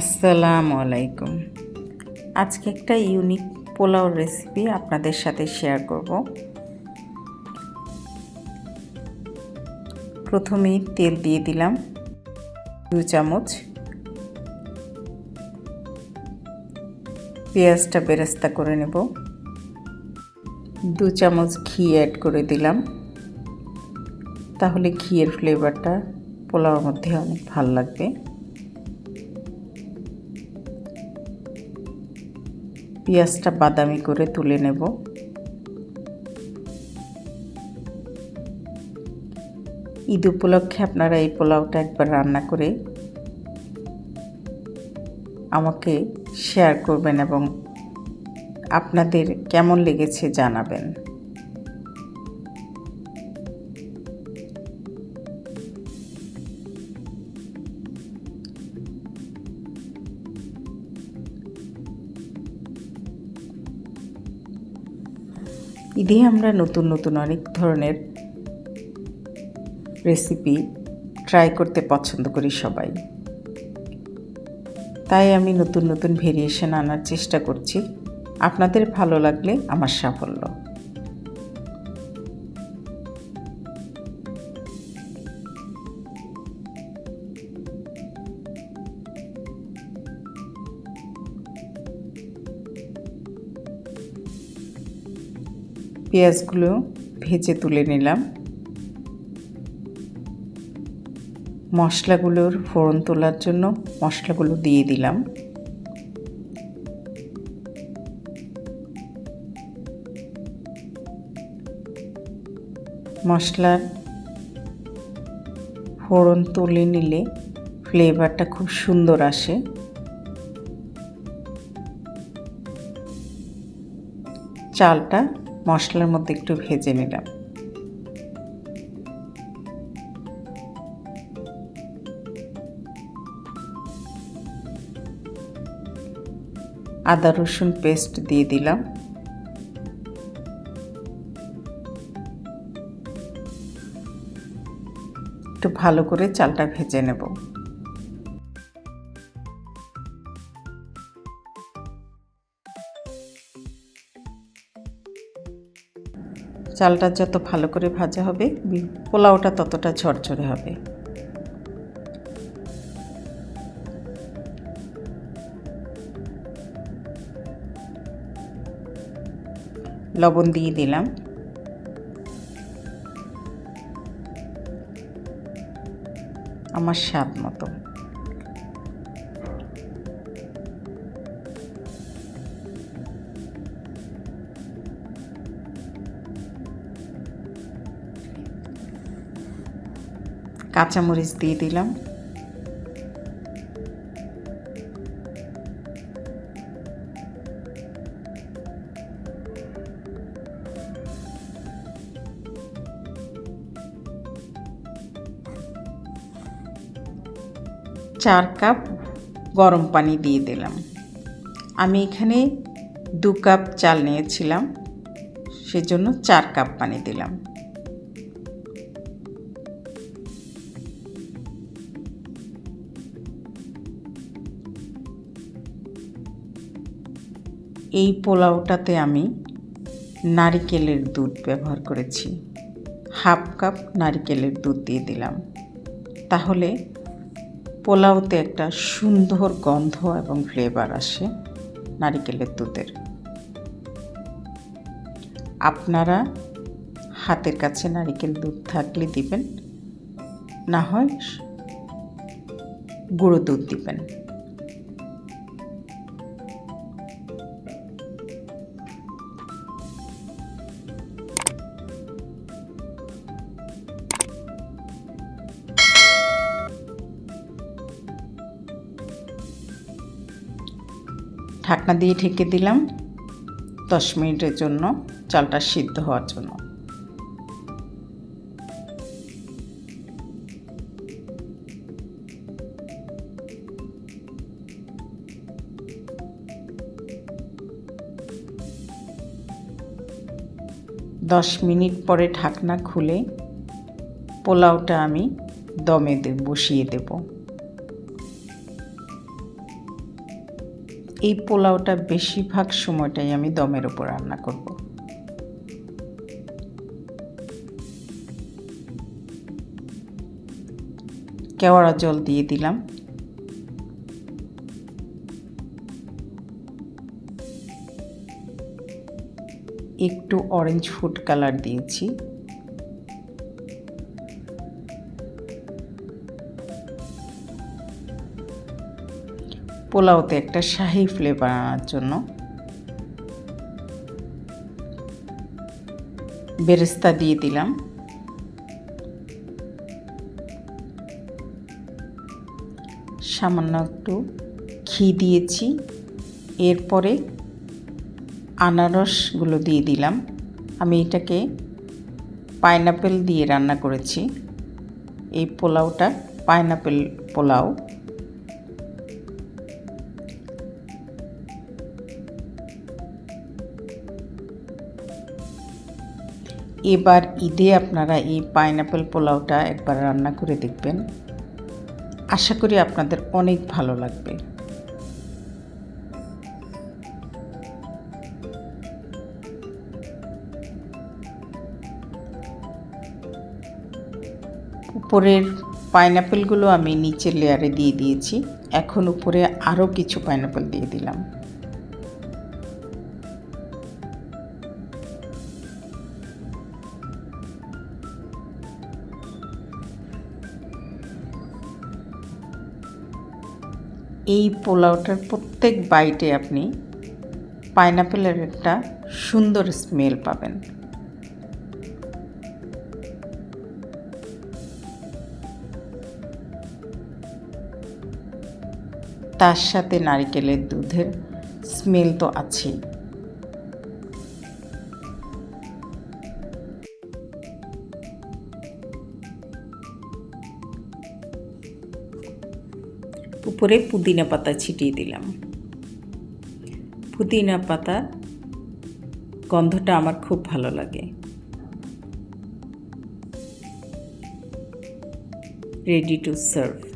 আসসালামু আলাইকুম। আজকে একটা ইউনিক পোলাও রেসিপি আপনাদের সাথে শেয়ার করব। প্রথমেই তেল দিয়ে দিলাম দু চামচ পেঁয়াজটা বেরেস্তা করে নেব। দু চামচ ঘি অ্যাড করে দিলাম। তাহলে ঘিয়ের ফ্লেভারটা পোলাওর মধ্যে অনেক ভালো লাগবে। পেঁয়াজটা বাদামি করে তুলে নেব। ঈদ উপলক্ষে আপনারা এই পোলাওটা একবার রান্না করে আমাকে শেয়ার করবেন এবং আপনাদের কেমন লেগেছে জানাবেন। ঈদে আমরা নতুন নতুন অনেক ধরনের রেসিপি ট্রাই করতে পছন্দ করি সবাই। তাই আমি নতুন নতুন ভেরিয়েশন আনার চেষ্টা করছি। আপনাদের ভালো লাগলে আমার সাফল্য। পেঁয়াজগুলো ভেজে তুলে নিলাম। মশলাগুলোর ফোড়ন তোলার জন্য মশলাগুলো দিয়ে দিলাম। মশলার ফোড়ন তুলে নিলে ফ্লেভারটা খুব সুন্দর আসে। চালটা মশলার মধ্যে একটু ভেজে নিলাম। আদা রসুন পেস্ট দিয়ে দিলাম। একটু ভালো করে চালটা ভেজে নেব। চালটা যত ভালো করে ভাজা হবে পোলাওটা ততটা ঝরঝরে হবে। লবণ দিয়ে দিলাম। আমার স্বাদ মতো। কাঁচামরিচ দিয়ে দিলাম। চার কাপ গরম পানি দিয়ে দিলাম। আমি এখানে দু কাপ চাল নিয়েছিলাম, সেজন্য চার কাপ পানি দিলাম। এই পোলাওটাতে আমি নারিকেলের দুধ ব্যবহার করেছি। হাফ কাপ নারিকেলের দুধ দিয়ে দিলাম। তাহলে পোলাওতে একটা সুন্দর গন্ধ এবং ফ্লেভার আসে নারিকেলের দুধের। আপনারা হাতের কাছে নারিকেল দুধ থাকলে দিবেন, না হয় গুঁড়ো দুধ দিবেন। ঢাকনা দিয়ে ঢেকে দিলাম দশ মিনিটের জন্য চালটা সিদ্ধ হওয়ার জন্য। দশ মিনিট পরে ঢাকনা খুলে পোলাওটা আমি দমে বসিয়ে দেব। এই পোলাওটা বেশিরভাগ সময়টাই আমি দমের ওপর রান্না করব। কেওড়া জল দিয়ে দিলাম। একটু অরেঞ্জ ফুড কালার দিয়েছি। পোলাওতে একটা শাহি ফ্লেভার আনার জন্য। বেরেস্তা দিয়ে দিলাম। সামান্য একটু ঘি দিয়েছি। এরপরে আনারসগুলো দিয়ে দিলাম। আমি এটাকে পাইনাপেল দিয়ে রান্না করেছি। এই পোলাওটা পাইনাপেল পোলাও। এবার ঈদে আপনারা এই পাইনাপেল পোলাওটা একবার রান্না করে দেখবেন। আশা করি আপনাদের অনেক ভালো লাগবে। উপরের পাইনাপেলগুলো আমি নিচের লেয়ারে দিয়ে দিয়েছি। এখন উপরে আরও কিছু পাইনাপেল দিয়ে দিলাম। এই পোলাওটার প্রত্যেক বাইটে আপনি পাইনাপেলের একটা সুন্দর স্মেল পাবেন। তার সাথে নারিকেলের দুধের স্মেল তো আছেই। উপরে পুদিনা পাতা ছিটিয়ে দিলাম। পুদিনা পাতা গন্ধটা আমার খুব ভালো লাগে। Ready to serve